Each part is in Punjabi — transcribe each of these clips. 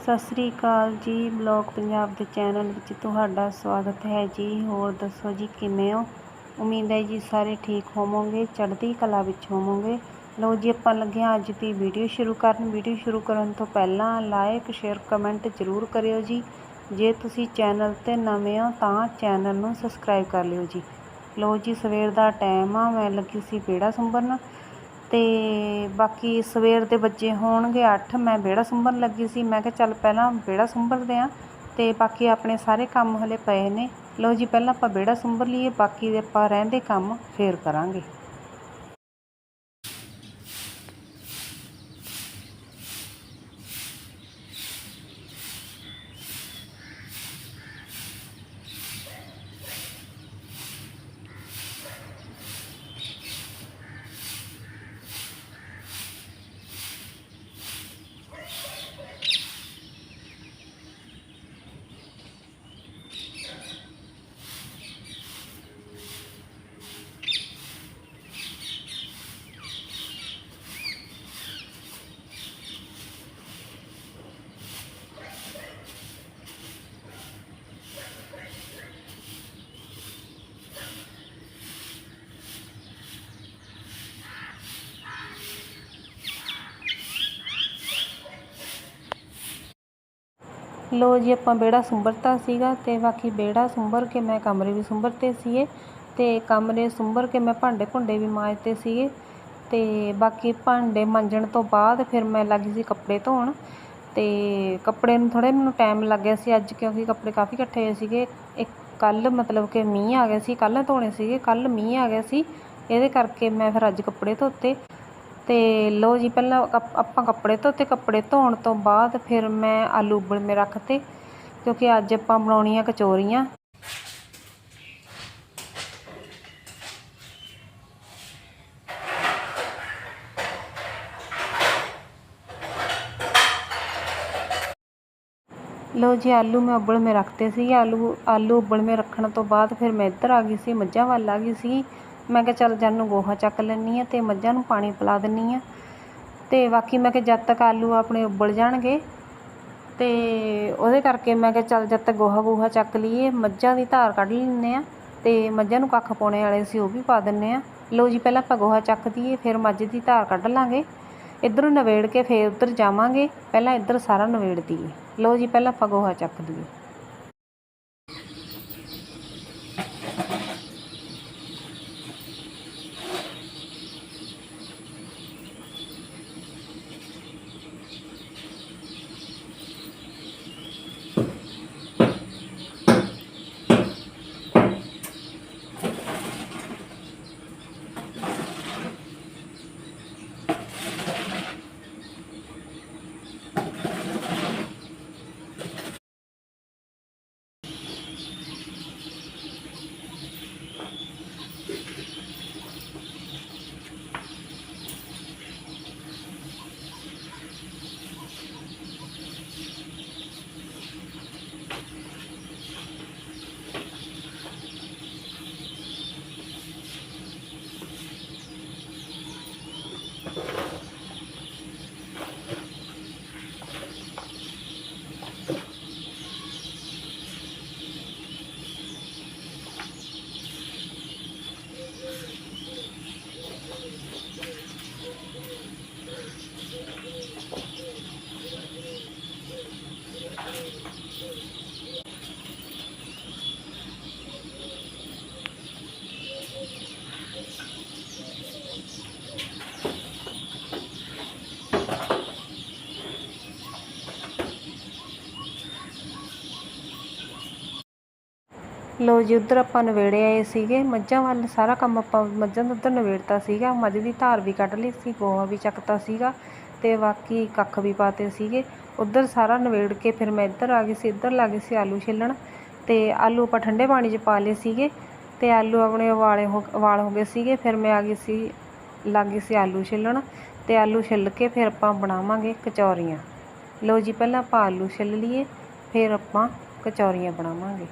ਸਤਿ ਸ੍ਰੀ ਅਕਾਲ ਜੀ, ਬਲੌਗ ਪੰਜਾਬ ਦੇ ਚੈਨਲ ਵਿੱਚ ਤੁਹਾਡਾ ਸਵਾਗਤ ਹੈ ਜੀ। ਹੋਰ ਦੱਸੋ ਜੀ, ਕਿਵੇਂ ਹੋ? ਉਮੀਦ ਹੈ ਜੀ ਸਾਰੇ ਠੀਕ ਹੋਵੋਗੇ, ਚੜ੍ਹਦੀ ਕਲਾ ਵਿੱਚ ਹੋਵੋਗੇ। ਲਓ ਜੀ, ਆਪਾਂ ਲੱਗੇ ਹਾਂ ਅੱਜ ਦੀ ਵੀਡੀਓ ਸ਼ੁਰੂ ਕਰਨ। ਵੀਡੀਓ ਸ਼ੁਰੂ ਕਰਨ ਤੋਂ ਪਹਿਲਾਂ ਲਾਈਕ ਸ਼ੇਅਰ, ਕਮੈਂਟ ਜ਼ਰੂਰ ਕਰਿਓ ਜੀ। ਜੇ ਤੁਸੀਂ ਚੈਨਲ ਤੇ ਨਵੇਂ ਹੋ ਤਾਂ ਚੈਨਲ ਨੂੰ ਸਬਸਕ੍ਰਾਈਬ ਕਰ ਲਿਓ ਜੀ। ਲੋ ਜੀ, ਸਵੇਰ ਦਾ ਟਾਈਮ ਆ, ਮੈਂ ਲੱਗੀ ਸੀ ਵਿਹੜਾ ਸੰਭਰਨ ਅਤੇ ਬਾਕੀ ਸਵੇਰ ਦੇ ਬੱਜੇ ਹੋਣਗੇ ਅੱਠ, ਮੈਂ ਵਿਹੜਾ ਸੰਭਰਨ ਲੱਗੀ ਸੀ। ਮੈਂ ਕਿਹਾ, ਚੱਲ ਪਹਿਲਾਂ ਵਿਹੜਾ ਸੰਭਰਦੇ ਹਾਂ ਅਤੇ ਬਾਕੀ ਆਪਣੇ ਸਾਰੇ ਕੰਮ ਹਲੇ ਪਏ ਨੇ। ਲਓ ਜੀ, ਪਹਿਲਾਂ ਆਪਾਂ ਵਿਹੜਾ ਸੰਭਰ ਲਈਏ, ਬਾਕੀ ਦੇ ਆਪਾਂ ਰਹਿੰਦੇ ਕੰਮ ਫਿਰ ਕਰਾਂਗੇ। ਲੋ ਜੀ, ਆਪਾਂ ਵਿਹੜਾ ਸੁੰਬਰਤਾ ਸੀਗਾ ਤੇ ਬਾਕੀ ਵਿਹੜਾ ਸੁੰਬਰ ਕੇ ਮੈਂ ਕਮਰੇ ਵੀ ਸੁੰਬਰਤੇ ਸੀਗੇ ਤੇ ਕਮਰੇ ਸੁੰਬਰ ਕੇ ਮੈਂ ਭਾਂਡੇ ਭੁੰਡੇ ਵੀ ਮਾਂਜਤੇ ਸੀਗੇ ਤੇ ਬਾਕੀ ਭਾਂਡੇ ਮਾਂਜਣ ਤੋਂ ਬਾਅਦ ਫਿਰ ਮੈਂ ਲੱਗੀ ਸੀ ਕੱਪੜੇ ਧੋਣ ਤੇ ਕੱਪੜੇ ਨੂੰ ਥੋੜ੍ਹਾ ਮੈਨੂੰ ਟਾਈਮ ਲੱਗ ਗਿਆ ਸੀ ਅੱਜ ਕਿਉਂਕਿ ਕੱਪੜੇ ਕਾਫੀ ਇਕੱਠੇ ਹੋਏ ਸੀਗੇ। ਇੱਕ ਕੱਲ੍ਹ ਮਤਲਬ ਕਿ ਮੀਂਹ ਆ ਗਿਆ ਸੀ, ਕੱਲ੍ਹ ਧੋਣੇ ਸੀਗੇ, ਕੱਲ੍ਹ ਮੀਂਹ ਆ ਗਿਆ ਸੀ, ਇਹਦੇ ਕਰਕੇ ਮੈਂ ਫਿਰ ਅੱਜ ਕੱਪੜੇ ਧੋਤੇ। ਤੇ ਲਓ ਜੀ, ਪਹਿਲਾਂ ਕੱਪ- ਆਪਾਂ ਕੱਪੜੇ ਧੋਤੇ ਕੱਪੜੇ ਧੋਣ ਤੋਂ ਬਾਅਦ ਫਿਰ ਮੈਂ ਆਲੂ ਉਬਲਵੇਂ ਰੱਖਤੇ, ਕਿਉਂਕਿ ਅੱਜ ਆਪਾਂ ਬਣਾਉਣੀਆਂ ਕਚੋਰੀਆਂ। ਲਓ ਜੀ, ਆਲੂ ਮੈਂ ਉਬਲ ਮੇ ਰੱਖਤੇ ਸੀ ਆਲੂ ਆਲੂ ਉਬਲਵੇਂ ਰੱਖਣ ਤੋਂ ਬਾਅਦ ਫਿਰ ਮੈਂ ਇੱਧਰ ਆ ਗਈ ਸੀ, ਮੱਝਾਂ ਵੱਲ ਆ ਗਈ ਸੀ। ਮੈਂ ਕਿਹਾ ਚੱਲ ਜਦ ਨੂੰ ਗੋਹਾ ਚੱਕ ਲੈਂਦੀ ਹਾਂ ਤੇ ਮੱਝਾਂ ਨੂੰ ਪਾਣੀ ਪਿਲਾ ਦਿੰਦੀ ਹਾਂ। ਤੇ ਬਾਕੀ ਮੈਂ ਕਿਹਾ ਜਦ ਤੱਕ ਆਲੂ ਆਪਣੇ ਉਬਲ ਜਾਣਗੇ ਤੇ ਉਹਦੇ ਕਰਕੇ ਮੈਂ ਕਿਹਾ ਚੱਲ ਜਦ ਤੱਕ ਗੋਹਾ ਗੋਹਾ ਚੱਕ ਲਈਏ, ਮੱਝਾਂ ਦੀ ਧਾਰ ਕੱਢ ਲੈਂਦੇ ਆ ਤੇ ਮੱਝਾਂ ਨੂੰ ਕੱਖ ਪਾਉਣੇ ਵਾਲੇ ਸੀ ਉਹ ਵੀ ਪਾ ਦਿੰਨੇ ਆ ਲਓ ਜੀ, ਪਹਿਲਾਂ ਆਪਾਂ ਗੋਹਾ ਚੱਕ ਦਈਏ, ਫਿਰ ਮੱਝ ਦੀ ਧਾਰ ਕੱਢ ਲਾਂਗੇ। ਇੱਧਰੋਂ ਨਵੇੜ ਕੇ ਫਿਰ ਉੱਧਰ ਜਾਵਾਂਗੇ, ਪਹਿਲਾਂ ਇੱਧਰ ਸਾਰਾ ਨਵੇੜ ਦਈਏ। ਲਓ ਜੀ, ਪਹਿਲਾਂ ਆਪਾਂ ਗੋਹਾ ਚੱਕ ਦਈਏ। ਲੋ ਜੀ, ਉੱਧਰ ਆਪਾਂ ਨਵੇੜੇ ਆਏ ਸੀਗੇ। ਮੱਝਾਂ ਵੱਲ ਸਾਰਾ ਕੰਮ ਆਪਾਂ ਮੱਝਾਂ ਦਾ ਉੱਧਰ ਨਵੇੜਤਾ ਸੀਗਾ। ਮੱਝ ਦੀ ਧਾਰ ਵੀ ਕੱਢ ਲਈ ਸੀ, ਗੋਹਾ ਵੀ ਚੱਕਤਾ ਸੀਗਾ ਤੇ ਬਾਕੀ ਕੱਖ ਵੀ ਪਾਤੇ ਸੀਗੇ। ਉੱਧਰ ਸਾਰਾ ਨਵੇੜ ਕੇ ਫਿਰ ਮੈਂ ਇੱਧਰ ਆ ਗਈ ਸੀ, ਇੱਧਰ ਲੱਗ ਗਈ ਸੀ ਆਲੂ ਛਿੱਲਣ ਤੇ ਆਲੂ ਆਪਾਂ ਠੰਡੇ ਪਾਣੀ 'ਚ ਪਾ ਲਏ ਸੀਗੇ ਤੇ ਆਲੂ ਆਪਣੇ ਉਬਾਲੇ ਹੋ, ਉਬਾਲ ਹੋ ਗਏ ਸੀਗੇ। ਫਿਰ ਮੈਂ ਆ ਗਈ ਸੀ, ਲੱਗ ਗਈ ਸੀ ਆਲੂ ਛਿੱਲਣ ਤੇ ਆਲੂ ਛਿੱਲ ਕੇ ਫਿਰ ਆਪਾਂ ਬਣਾਵਾਂਗੇ ਕਚੌਰੀਆਂ। ਲਓ ਜੀ, ਪਹਿਲਾਂ ਆਪਾਂ ਆਲੂ ਛਿੱਲ ਲਈਏ, ਫਿਰ ਆਪਾਂ ਕਚੌਰੀਆਂ ਬਣਾਵਾਂਗੇ।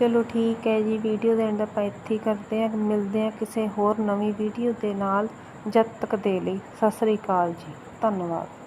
ਚਲੋ ਠੀਕ ਹੈ ਜੀ ਵੀਡੀਓ ਦੇ ਐਂਡ ਆਪਾਂ ਇੱਥੇ ਕਰਦੇ ਹਾਂ। ਮਿਲਦੇ ਹਾਂ ਕਿਸੇ ਹੋਰ ਨਵੀਂ ਵੀਡੀਓ ਦੇ ਨਾਲ ਜਦ ਤੱਕ ਦੇ ਲਈ। ਸਤਿ ਸ੍ਰੀ ਅਕਾਲ ਜੀ। ਧੰਨਵਾਦ।